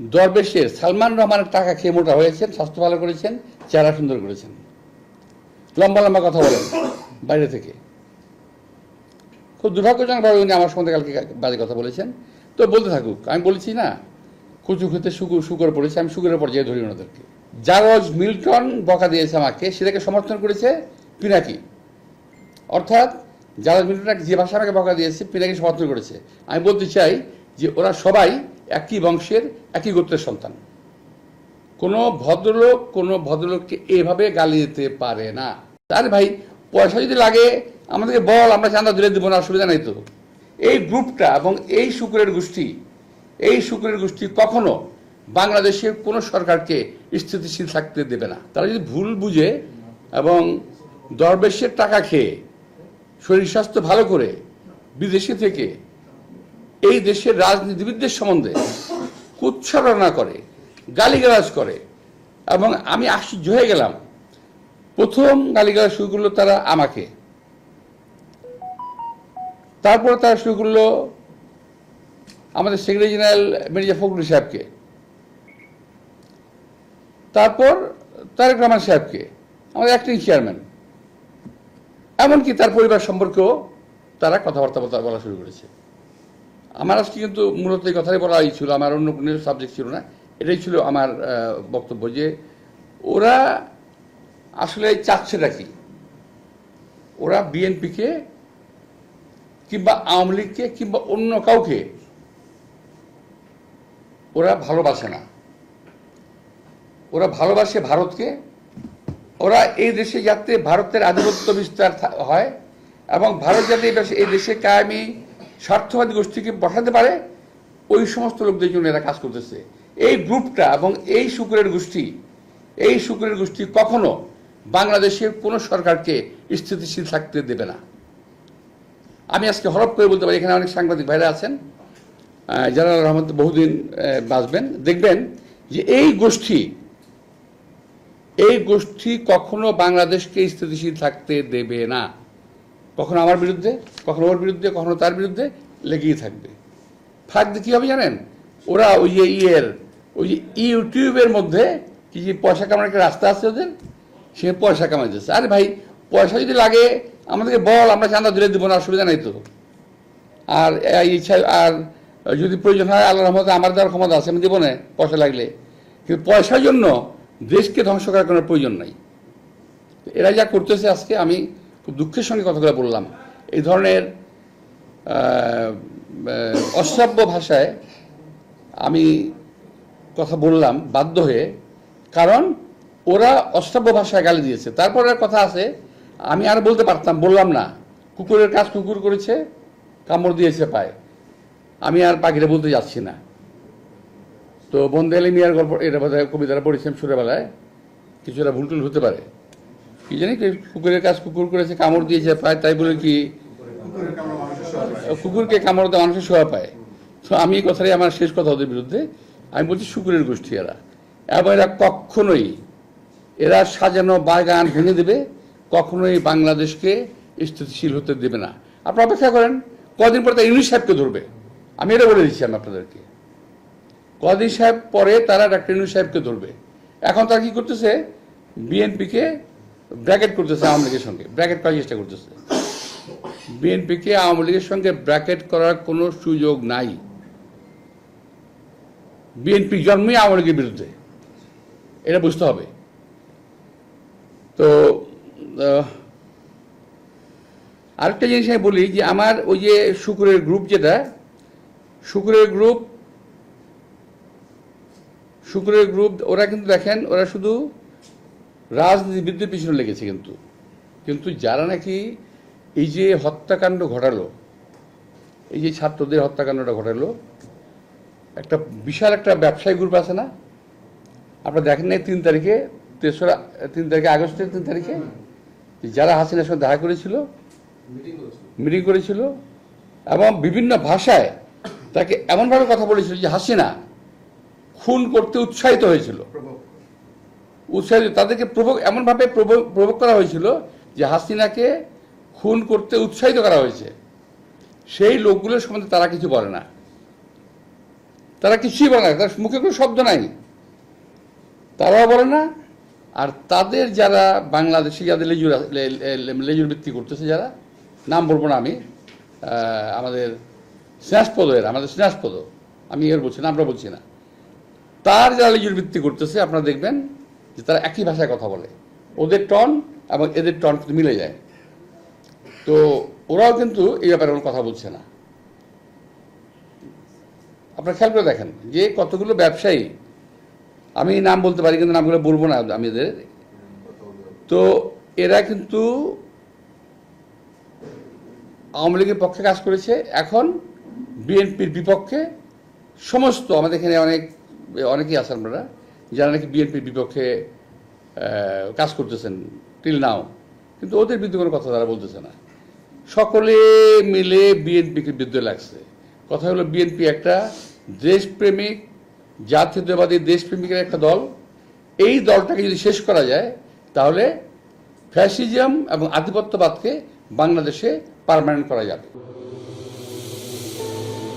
দরবেশের সালমান রহমানের টাকা খেয়ে মোটা হয়েছেন, স্বাস্থ্য ভালো করেছেন, চেহারা সুন্দর করেছেন। লম্বা লম্বা কথা বলেন, বাইরে থেকে। খুব দুর্ভাগ্যজনকভাবে উনি আমার সঙ্গে কালকে বাজে কথা বলেছেন। তো বলতে থাকুক, আমি বলেছি না, কচু খেতে শুকুর শুকর পড়েছে, আমি শুকুরের পর্যায়ে ধরি ওনাদেরকে। জারজ মিল্টন বকা দিয়েছে আমাকে, সেটাকে সমর্থন করেছে পিনাকি। অর্থাৎ জারজ মিল্টন যে ভাষা আমাকে বকা দিয়েছে, পিনাকি সমর্থন করেছে। আমি বলতে চাই যে ওরা সবাই একই বংশের, একই গোত্রের সন্তান। কোনো ভদ্রলোক, কোনো ভদ্রলোককে এভাবে গালি দিতে পারে না। আরে ভাই, পয়সা যদি লাগে, আমাদেরকে বল, আমরা চাঁদা দিলে দেবো না, অসুবিধা নাই তো। এই গ্রুপটা এবং এই শুক্রের গোষ্ঠী, এই শুক্রের গোষ্ঠী কখনো বাংলাদেশের কোনো সরকারকে স্থিতিশীল থাকতে দেবে না। তারা যদি ভুল বুঝে এবং দরবেশের টাকা খেয়ে, শরীর স্বাস্থ্য ভালো করে, বিদেশে থেকে এই দেশের রাজনীতিবিদদের সম্বন্ধে কুচ্ছারণা করে, গালিগালাজ করে। এবং আমি আশ্চর্য হয়ে গেলাম। প্রথম গালিগালাজ শুরু করল তারা আমাকে। তারপরে তারা শুরু করল আমাদের সেক্রেটারি জেনারেল মির্জা ফখরুল সাহেবকে। তারপর তারেক রহমান সাহেবকে, আমাদের অ্যাক্টিং চেয়ারম্যান এমনকি তার পরিবার সম্পর্কেও তারা কথাবার্তা বলা শুরু করেছে। আমার আজকে কিন্তু মূলত এই কথাই বলাই ছিল আমার অন্য কোনো সাবজেক্ট ছিল না। এটাই ছিল আমার বক্তব্য যে ওরা আসলে চাচ্ছেটা কি? ওরা বিএনপিকে কিংবা আওয়ামী লীগকে কিংবা অন্য কাউকে ওরা ভালোবাসে না। ওরা ভালোবাসে ভারতকে। ওরা এই দেশে যাতে ভারতের আধিপত্য বিস্তার হয় এবং ভারত যাতে এই দেশে কায়েমি স্বার্থবাদী গোষ্ঠীকে বসাতে পারে, ওই সমস্ত লোকদের জন্য এরা কাজ করতেছে। এই গ্রুপটা এবং এই শুক্রের গোষ্ঠী, এই শুক্রের গোষ্ঠী কখনো বাংলাদেশের কোনো সরকারকে স্থিতিশীল থাকতে দেবে না। আমি আজকে হরপ করে বলতে পারি, এখানে অনেক সাংবাদিক ভাইরা আছেন যারা রহমত বহুদিন বাঁচবেন। দেখবেন যে এই গোষ্ঠী এই গোষ্ঠী কখনো বাংলাদেশকে স্থিতিশীল থাকতে দেবে না। কখনো আমার বিরুদ্ধে, কখনো ওর বিরুদ্ধে, কখনো তার বিরুদ্ধে লেগেই থাকবে। দিয়ে কী হবে জানেন? ওরা ওই যে ইয়ের, ওই যে ইউটিউবের মধ্যে কি যে পয়সা কামানোর একটা রাস্তা আছে ওদের? সে পয়সা কামাইতেছে। আরে ভাই, পয়সা যদি লাগে, আমাদেরকে বল, আমরা চাঁদা দিলে দেবো না, অসুবিধা নাই তো। আর ইচ্ছা, আর যদি প্রয়োজন হয় আল্লাহ রহমতে আমার দেওয়ার ক্ষমতা আছে, আমি দেবো না পয়সা লাগলে। কিন্তু পয়সার জন্য দেশকে ধ্বংস করার কোনো প্রয়োজন নাই। এরা যা করতেছে আজকে আমি খুব দুঃখের সঙ্গে কথাগুলো বললাম। এই ধরনের অশ্রাব্য ভাষায় আমি কথা বললাম, বাধ্য হয়ে। কারণ ওরা অশ্রাব্য ভাষায় গালি দিয়েছে। তারপরে কথা আছে, আমি আর বলতে পারতাম, বললাম না। কুকুরের কাজ কুকুর করেছে, কামড় দিয়েছে পায়। আমি আর পাখিটা বলতে যাচ্ছি না। তো বন্দে আলী মিয়ার গল্প, এটা বোধহয় কবিতাটা পড়েছিলাম ছোটবেলায় কিছুটা ভুল টুল হতে পারে। কি জানি কুকুরের কাজ কুকুর করেছে, কামড় দিয়েছে, পায়, তাই বলে কি? কুকুরকে কামড় দেওয়া মানুষের শোয়া পায়। তো আমি এই কথাটাই আমার শেষ কথা ওদের বিরুদ্ধে। আমি বলছি শুকুরের গোষ্ঠী এরা। এবং এরা কখনোই, এরা সাজানো বাগান ভেঙে দেবে, কখনোই বাংলাদেশকে স্থিতিশীল হতে দেবে না। আপনারা অপেক্ষা করেন, কদিন পরে তারা ইউনিস সাহেবকে ধরবে। আমি এটা বলে দিচ্ছি আমি আপনাদেরকে। কদিন সাহেব পরে তারা ডাক্তার ইউনুস সাহেবকে ধরবে। এখন তারা কি করতেছে? বিএনপিকে ব্র্যাকেট করতেছে আওয়ামী লীগের সঙ্গে, ব্র্যাকেট করার চেষ্টা করতেছে। বিএনপিকে আওয়ামী লীগের সঙ্গে ব্র্যাকেট করার কোনো সুযোগ নাই। বিএনপি জন্মই আওয়ামী লীগের বিরুদ্ধে। এটা বুঝতে হবে। তো আরেকটা জিনিস আমি বলি যে আমার ওই যে শুকুরের গ্রুপ যেটা, শুকুরের গ্রুপ, শুক্রের গ্রুপ, ওরা কিন্তু দেখেন, ওরা শুধু রাজনীতিবিদদের পিছনে লেগেছে কিন্তু। কিন্তু যারা নাকি এই যে হত্যাকাণ্ড ঘটালো এই যে ছাত্রদের হত্যাকাণ্ডটা ঘটালো একটা বিশাল একটা ব্যবসায়ী গ্রুপ আছে না? আপনারা দেখেন নাই তিন তারিখে তেসরা তিন তারিখে আগস্টের তিন তারিখে? যারা হাসিনার সঙ্গে দেখা করেছিল মিটিং করেছিল। এবং বিভিন্ন ভাষায় তাকে এমনভাবে কথা বলেছিল যে হাসিনা খুন করতে উৎসাহিত হয়েছিল। উৎসাহিত, তাদেরকে প্রভোগ, এমনভাবে প্রভোগ করা হয়েছিল যে হাসিনাকে খুন করতে উৎসাহিত করা হয়েছে। সেই লোকগুলোর সম্বন্ধে তারা কিছু বলে না। তারা কিছুই বলে না, তার মুখে কোনো শব্দ নাই। তারাও বলে না, আর তাদের যারা বাংলাদেশি, যাদের লেজুর লেজুর ভিত্তি করতেছে যারা, নাম বলব না আমি আমাদের স্নেহাসপদ এর, আমাদের স্নেহাসপদ। আমি এর বলছি না, আমরা বলছি না। তার যারা লেজুর ভিত্তি করতেছে, আপনারা দেখবেন যে তারা একই ভাষায় কথা বলে। ওদের টন এবং এদের টন কিন্তু মিলে যায়। তো ওরাও কিন্তু এই ব্যাপারে কোনো কথা বলছে না। আপনারা খেয়াল করে দেখেন, যে কতগুলো ব্যবসায়ী, আমি নাম বলতে পারি কিন্তু নামগুলো বলব না আমি এদের। তো এরা কিন্তু আওয়ামী লীগের পক্ষে কাজ করেছে। এখন বিএনপির বিপক্ষে সমস্ত আমাদের এখানে অনেক, অনেকেই আছেন আপনারা। যারা নাকি বিএনপির বিপক্ষে কাজ করতেছেন টিল নাও কিন্তু ওদের বিরুদ্ধে কোনো কথা তারা বলতেছে না। সকলে মিলে বিএনপিকে বিরুদ্ধে লাগছে। কথা হলো বিএনপি একটা দেশপ্রেমিক, জাতীয়তাবাদী দেশপ্রেমিকের একটা দল। এই দলটাকে যদি শেষ করা যায়, তাহলে ফ্যাসিজম এবং আধিপত্যবাদকে বাংলাদেশে পার্মানেন্ট করা যাবে।